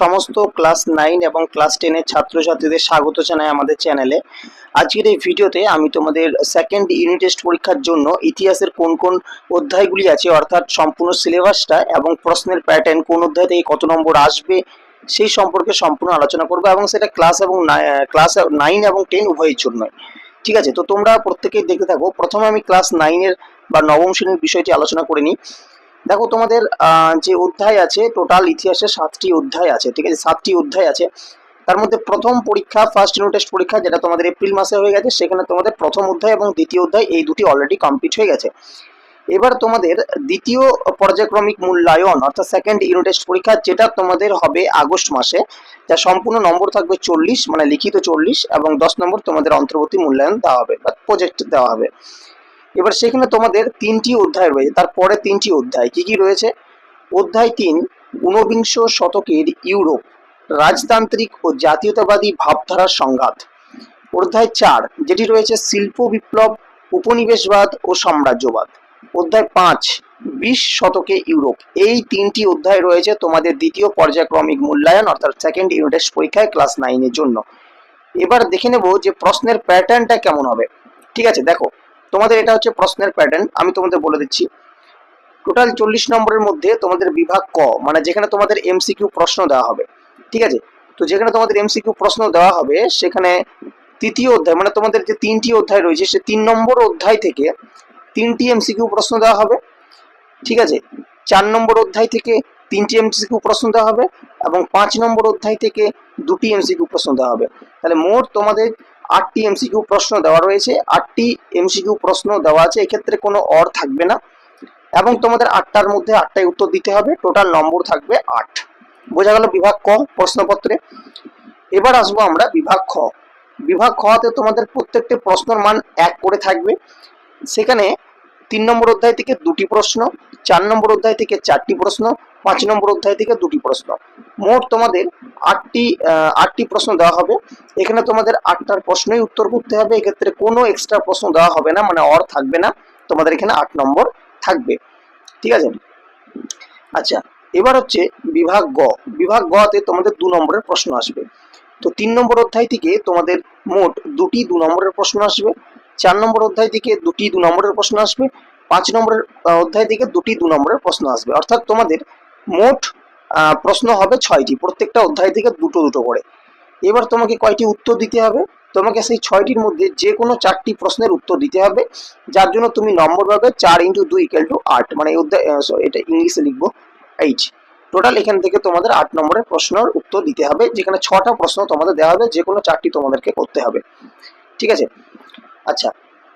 সমস্ত class nine এবং class টেনের ছাত্রছাত্রীদের স্বাগত জানাই আমাদের চ্যানেলে আজকের এই ভিডিওতে আমি তোমাদের সেকেন্ড ইউনিট টেস্ট পরীক্ষার জন্য ইতিহাসের কোন কোন অধ্যায়গুলি আছে, অর্থাৎ সম্পূর্ণ সিলেবাসটা এবং প্রশ্নের প্যাটার্ন কোন অধ্যায় থেকে কত নম্বর আসবে, সেই সম্পর্কে সম্পূর্ণ আলোচনা করব এবং সেটা ক্লাস এবং ক্লাস নাইন এবং টেন উভয়ের জন্যই। ঠিক আছে? তো তোমরা প্রত্যেকেই দেখতে থাকো। প্রথমে আমি ক্লাস নাইনের বা নবম শ্রেণির বিষয়টি আলোচনা করে নিই। দেখো, তোমাদের যে অধ্যায় আছে টোটাল ইতিহাসে সাতটি অধ্যায় আছে, ঠিক আছে? সাতটি অধ্যায় আছে। তার মধ্যে প্রথম পরীক্ষা ফার্স্ট ইউনিট টেস্ট পরীক্ষা, যেটা তোমাদের এপ্রিল মাসে হয়ে গেছে, সেখানে তোমাদের প্রথম অধ্যায় এবং দ্বিতীয় অধ্যায়, এই দুটি অলরেডি কমপ্লিট হয়ে গেছে। এবার তোমাদের দ্বিতীয় পর্যায়ক্রমিক মূল্যায়ন, অর্থাৎ সেকেন্ড ইউনিট টেস্ট পরীক্ষা, যেটা তোমাদের হবে আগস্ট মাসে যা সম্পূর্ণ নম্বর থাকবে চল্লিশ মানে লিখিত চল্লিশ, এবং দশ নম্বর তোমাদের অন্তর্বর্তী মূল্যায়ন দেওয়া হবে, বা প্রজেক্ট দেওয়া হবে। এবার সেখানে তোমাদের তিনটি অধ্যায় রয়েছে, তারপরে তিনটি অধ্যায়। কি কি রয়েছে? অধ্যায় তিন, ঊনবিংশ শতকের ইউরোপ, রাজতান্ত্রিক ও জাতীয়তাবাদী ভাবধারার সংঘাত। অধ্যায় চার, যেটি রয়েছে শিল্প বিপ্লব, উপনিবেশবাদ ও সাম্রাজ্যবাদ। অধ্যায় পাঁচ, বিশ শতকে ইউরোপ। এই তিনটি অধ্যায় রয়েছে তোমাদের দ্বিতীয় পর্যায়ক্রমিক মূল্যায়ন, অর্থাৎ সেকেন্ড ইউনিট পরীক্ষায় ক্লাস নাইনের জন্য। এবার দেখে নেব যে প্রশ্নের প্যাটার্নটা কেমন হবে। ঠিক আছে, দেখো। তোমাদের এটা হচ্ছে প্রশ্নের প্যাটার্ন আমি তোমাদের বলে দিচ্ছি। টোটাল চল্লিশ নম্বরের মধ্যে তোমাদের বিভাগ ক মানে যেখানে তোমাদের এমসিকিউ প্রশ্ন দেওয়া হবে। ঠিক আছে? তো যেখানে তোমাদের এমসিকিউ প্রশ্ন দেওয়া হবে, সেখানে তৃতীয় অধ্যায় মানে তোমাদের যে তিনটি অধ্যায় রয়েছে, সে তিন নম্বর অধ্যায় থেকে তিনটি এমসিকিউ প্রশ্ন দেওয়া হবে। ঠিক আছে? চার নম্বর অধ্যায় থেকে তিনটি এমসিকিউ প্রশ্ন দেওয়া হবে এবং পাঁচ নম্বর অধ্যায় থেকে দুটি এমসিকিউ প্রশ্ন দেওয়া হবে। তাহলে মোট তোমাদের আটটি এমসিকিউ প্রশ্ন দেওয়া রয়েছে। আটটি এমসিকিউ প্রশ্ন দেওয়া আছে, এক্ষেত্রে কোনো অর থাকবে না। এবং তোমাদের আটটার মধ্যে আটটায় উত্তর দিতে হবে টোটাল নম্বর থাকবে আট। বোঝা গেল বিভাগ ক প্রশ্নপত্রে। এবার আসব আমরা বিভাগ খ। বিভাগ খতে তোমাদের প্রত্যেকটি প্রশ্নের মান এক করে থাকবে। সেখানে তিন নম্বর অধ্যায় থেকে দুটি প্রশ্ন, চার নম্বর অধ্যায় থেকে চারটি প্রশ্ন পাঁচ নম্বর অধ্যায় থেকে দুটি প্রশ্ন। মোট তোমাদের আটটি আটটি প্রশ্ন দেওয়া হবে। এখানে তোমাদের আটটার প্রশ্নই উত্তর করতে হবে। এক্ষেত্রে কোনো এক্সট্রা প্রশ্ন দেওয়া হবে না মানে অর থাকবে না। তোমাদের এখানে আট নম্বর থাকবে। ঠিক আছে? আচ্ছা এবার হচ্ছে বিভাগ গ। বিভাগ গতে তোমাদের দু নম্বরের প্রশ্ন আসবে। তো তিন নম্বর অধ্যায় থেকে তোমাদের মোট দুটি দু নম্বরের প্রশ্ন আসবে। চার নম্বর অধ্যায় থেকে দুটি দু নম্বরের প্রশ্ন আসবে। পাঁচ নম্বরের অধ্যায় থেকে দুটি দু নম্বরের প্রশ্ন আসবে। অর্থাৎ তোমাদের মোট প্রশ্ন হবে ছয়টি। প্রত্যেকটা অধ্যায় থেকে দুটো দুটো করে। এবার তোমাকে কয়টি উত্তর দিতে হবে? তোমাকে সেই ছয়টির মধ্যে যে কোনো চারটি প্রশ্নের উত্তর দিতে হবে। যার জন্য তুমি নম্বর পাবে চার ইন্টু দুই ইকুয়াল টু আট। মানে অধ্যায় এটা ইংলিশে লিখব এইচ টোটাল এখান থেকে তোমাদের আট নম্বরের প্রশ্নের উত্তর দিতে হবে, যেখানে ছটা প্রশ্ন তোমাদের দেওয়া হবে যে কোনো চারটি তোমাদেরকে করতে হবে। ঠিক আছে? আচ্ছা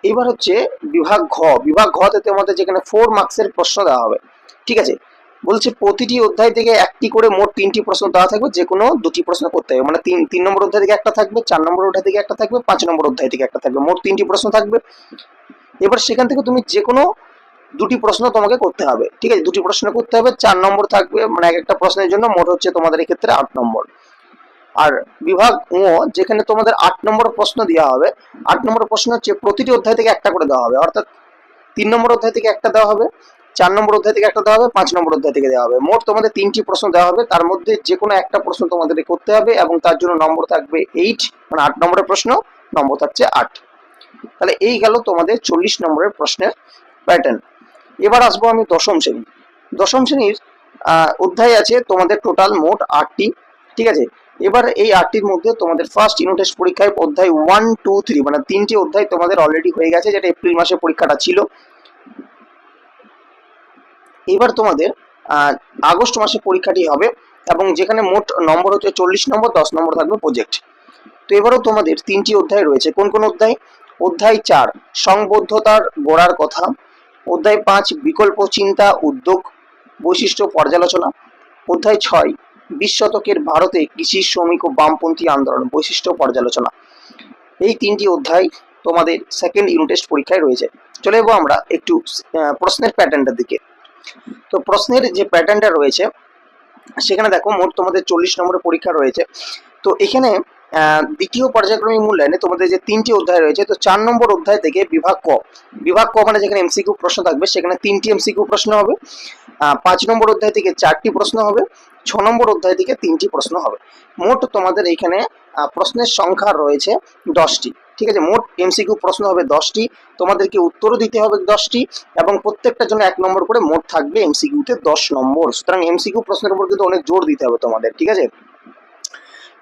এবার হচ্ছে বিভাগ ঘ। বিভাগ ঘতে তোমাদের যেখানে ফোর মার্কসের প্রশ্ন দেওয়া হবে। ঠিক আছে? বলছে প্রতিটি অধ্যায় থেকে একটি করে মোট তিনটি প্রশ্ন দেওয়া থাকবে যে কোনো দুটি প্রশ্ন করতে হবে। মানে তিন তিন নম্বর অধ্যায় থেকে একটা থাকবে, চার নম্বর অধ্যায় থেকে একটা থাকবে, পাঁচ নম্বর অধ্যায় থেকে একটা থাকবে। মোট তিনটি প্রশ্ন থাকবে। এবার সেখান থেকে তুমি যে কোনো দুটি প্রশ্ন তোমাকে করতে হবে। ঠিক আছে? দুটি প্রশ্ন করতে হবে, চার নম্বর থাকবে মানে এক একটা প্রশ্নের জন্য মোট হচ্ছে তোমাদের এক্ষেত্রে আট নম্বর। আর বিভাগ ও যেখানে তোমাদের আট নম্বর প্রশ্ন দেওয়া হবে, আট নম্বর প্রশ্ন হচ্ছে প্রতিটি অধ্যায় থেকে একটা করে দেওয়া হবে। অর্থাৎ তিন নম্বর অধ্যায় থেকে একটা দেওয়া হবে চার নম্বর অধ্যায় থেকে একটা দেওয়া হবে, পাঁচ নম্বর অধ্যায় থেকে দেওয়া হবে। মোট তোমাদের তিনটি প্রশ্ন দেওয়া হবে। তার মধ্যে যে কোনো একটা প্রশ্ন তোমাদেরকে করতে হবে এবং তার জন্য নম্বর থাকবে এইট মানে আট নম্বরের প্রশ্ন, নম্বর থাকছে আট। তাহলে এই গেল তোমাদের চল্লিশ নম্বরের প্রশ্নের প্যাটার্ন এবার আসব আমি দশম শ্রেণি। দশম শ্রেণির অধ্যায় আছে তোমাদের টোটাল মোট আটটি, ঠিক আছে? এবার এই আটটির মধ্যে তোমাদের ফার্স্ট ইউনিট টেস্ট পরীক্ষায় অধ্যায় ওয়ান টু থ্রি মানে তিনটি অধ্যায় তোমাদের অলরেডি হয়ে গেছে, যেটা এপ্রিল মাসে পরীক্ষাটা ছিল। এবার তোমাদের আগস্ট মাসে পরীক্ষাটি হবে এবং যেখানে মোট নম্বর হচ্ছে চল্লিশ নম্বর, দশ নম্বর থাকবে প্রজেক্ট তো এবারও তোমাদের তিনটি অধ্যায় রয়েছে। কোন কোন অধ্যায়? অধ্যায় চার, সংবদ্ধতার গোড়ার কথা। অধ্যায় পাঁচ, বিকল্প চিন্তা, উদ্যোগ, বৈশিষ্ট্য, পর্যালোচনা। অধ্যায় ছয়, বিশ শতকের ভারতে কৃষি, শ্রমিক ও বামপন্থী আন্দোলন, বৈশিষ্ট্য, পর্যালোচনা। এই তিনটি অধ্যায় তোমাদের সেকেন্ড ইউনিট টেস্ট পরীক্ষায় রয়েছে। চলে যাব আমরা একটু প্রশ্নের প্যাটার্নটার দিকে। তো প্রশ্নের যে প্যাটার্নটা রয়েছে, সেখানে দেখো মোট তোমাদের চল্লিশ নম্বরের পরীক্ষা রয়েছে। তো এখানে দ্বিতীয় পর্যায়ক্রমিক মূল্যায়নে তোমাদের যে তিনটি অধ্যায় রয়েছে, তো চার নম্বর অধ্যায় থেকে বিভাগ ক। বিভাগ ক মানে যেখানে এমসিকিউ প্রশ্ন থাকবে, সেখানে তিনটি এমসিকিউ প্রশ্ন হবে। পাঁচ নম্বর অধ্যায় থেকে চারটি প্রশ্ন হবে, ছ নম্বর অধ্যায় থেকে তিনটি প্রশ্ন হবে। মোট তোমাদের এখানে প্রশ্নের সংখ্যা রয়েছে দশটি। ঠিক আছে? মোট এমসিকিউ প্রশ্ন হবে দশটি। তোমাদেরকে উত্তরও দিতে হবে দশটি এবং প্রত্যেকটার জন্য এক নম্বর করে মোট থাকবে এমসিকিউতে দশ নম্বর। সুতরাং এমসিকিউ প্রশ্নের উপর কিন্তু অনেক জোর দিতে হবে তোমাদের, ঠিক আছে?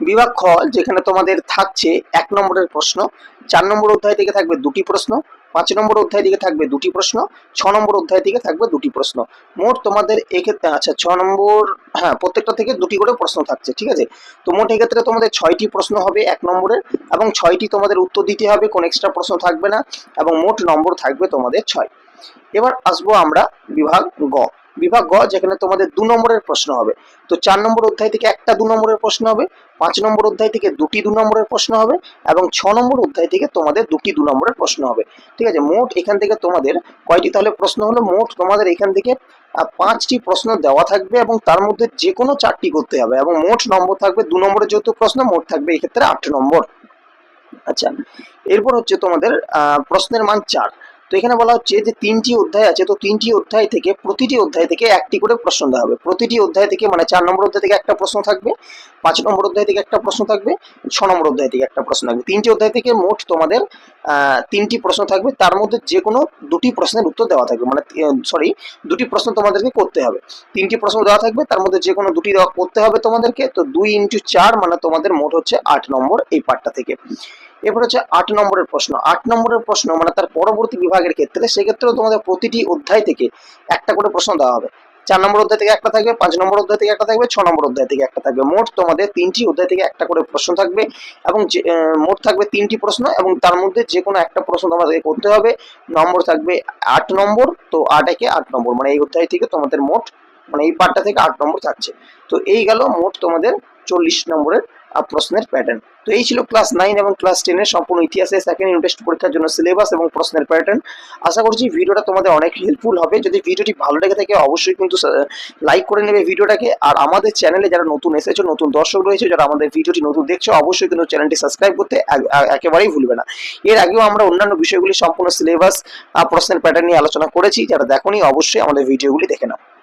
বিভাগ খ, যেখানে তোমাদের থাকছে এক নম্বরের প্রশ্ন, চার নম্বর অধ্যায় থেকে থাকবে দুটি প্রশ্ন পাঁচ নম্বর অধ্যায় থেকে থাকবে দুটি প্রশ্ন, ছ নম্বর অধ্যায় থেকে থাকবে দুটি প্রশ্ন। মোট তোমাদের এক্ষেত্রে আচ্ছা ছ নম্বর হ্যাঁ প্রত্যেকটা থেকে দুটি করে প্রশ্ন থাকছে, ঠিক আছে? তো মোট এক্ষেত্রে তোমাদের ছয়টি প্রশ্ন হবে এক নম্বরের এবং ছয়টি তোমাদের উত্তর দিতে হবে, কোনো এক্সট্রা প্রশ্ন থাকবে না এবং মোট নম্বর থাকবে তোমাদের ছয়। এবার আসব আমরা বিভাগ গ। বিভাগ গ যেখানে তোমাদের দু নম্বরের প্রশ্ন হবে। তো চার নম্বর অধ্যায় থেকে একটা দু নম্বরের প্রশ্ন হবে, পাঁচ নম্বর অধ্যায় থেকে দুটি দু নম্বরের প্রশ্ন হবে, এবং ছ নম্বর অধ্যায় থেকে তোমাদের দুটি দু নম্বরের প্রশ্ন হবে। ঠিক আছে? মোট এখান থেকে তোমাদের কয়টি? তাহলে প্রশ্ন হলো মোট তোমাদের এখান থেকে পাঁচটি প্রশ্ন দেওয়া থাকবে, এবং তার মধ্যে যে কোনো চারটি করতে হবে, এবং মোট নম্বর থাকবে, দু নম্বরের যেহেতু প্রশ্ন, মোট থাকবে এক্ষেত্রে আট নম্বর। আচ্ছা এরপর হচ্ছে তোমাদের প্রশ্নের মান চার। তো এখানে বলা হচ্ছে যে তিনটি অধ্যায় আছে, তো তিনটি অধ্যায় থেকে, প্রতিটি অধ্যায় থেকে একটি করে প্রশ্ন দেওয়া হবে। প্রতিটি অধ্যায় থেকে মানে চার নম্বর অধ্যায় থেকে একটা প্রশ্ন থাকবে, পাঁচ নম্বর অধ্যায় থেকে একটা প্রশ্ন থাকবে, ছ নম্বর অধ্যায় থেকে একটা প্রশ্ন থাকবে। তিনটি অধ্যায় থেকে মোট তোমাদের তিনটি প্রশ্ন থাকবে, তার মধ্যে যে কোনো দুটি প্রশ্নের উত্তর দেওয়া থাকবে। মানে সরি দুটি প্রশ্ন তোমাদেরকে করতে হবে। তিনটি প্রশ্ন দেওয়া থাকবে, তার মধ্যে যে কোনো দুটি দেওয়া করতে হবে তোমাদেরকে, তো দুই ইন্টু চার মানে তোমাদের মোট হচ্ছে আট নম্বর এই পার্টটা থেকে। এরপর হচ্ছে আট নম্বরের প্রশ্ন। আট নম্বরের প্রশ্ন মানে তার পরবর্তী বিভাগের ক্ষেত্রে সেক্ষেত্রেও তোমাদের প্রতিটি অধ্যায় থেকে একটা করে প্রশ্ন দেওয়া হবে। চার নম্বর অধ্যায় থেকে একটা থাকবে, পাঁচ নম্বর অধ্যায় থেকে একটা থাকবে, ছ নম্বর অধ্যায় থেকে একটা থাকবে। মোট তোমাদের তিনটি অধ্যায় থেকে একটা করে প্রশ্ন থাকবে এবং মোট থাকবে তিনটি প্রশ্ন এবং তার মধ্যে যে কোনো একটা প্রশ্ন তোমাদেরকে করতে হবে। নম্বর থাকবে আট নম্বর, তো আট একে আট নম্বর মানে এই অধ্যায় থেকে তোমাদের মোট মানে এই পার্টটা থেকে আট নম্বর থাকছে। তো এই গেল মোট তোমাদের চল্লিশ নম্বরের প্রশ্নের প্যাটার্ন তো এই ছিল ক্লাস নাইন এবং ক্লাস টেনের সম্পূর্ণ ইতিহাসে সেকেন্ড ইউনিট টেস্ট পরীক্ষার জন্য সিলেবাস এবং প্রশ্নের প্যাটার্ন আশা করছি ভিডিওটা তোমাদের অনেক হেল্পফুল হবে। যদি ভিডিওটি ভালো লেগে থাকে, অবশ্যই কিন্তু লাইক করে নেবে ভিডিওটাকে। আর আমাদের চ্যানেলে যারা নতুন এসেছ, নতুন দর্শক রয়েছে, যারা আমাদের ভিডিওটি নতুন দেখছ, অবশ্যই কিন্তু চ্যানেলটি সাবস্ক্রাইব করতে এক- এক- একেবারেই ভুলবে না। এর আগেও আমরা অন্যান্য বিষয়গুলি সম্পূর্ণ সিলেবাস প্রশ্নের প্যাটার্ন নিয়ে আলোচনা করেছি। যারা দেখোনি, অবশ্যই আমাদের ভিডিওগুলি দেখে নাও।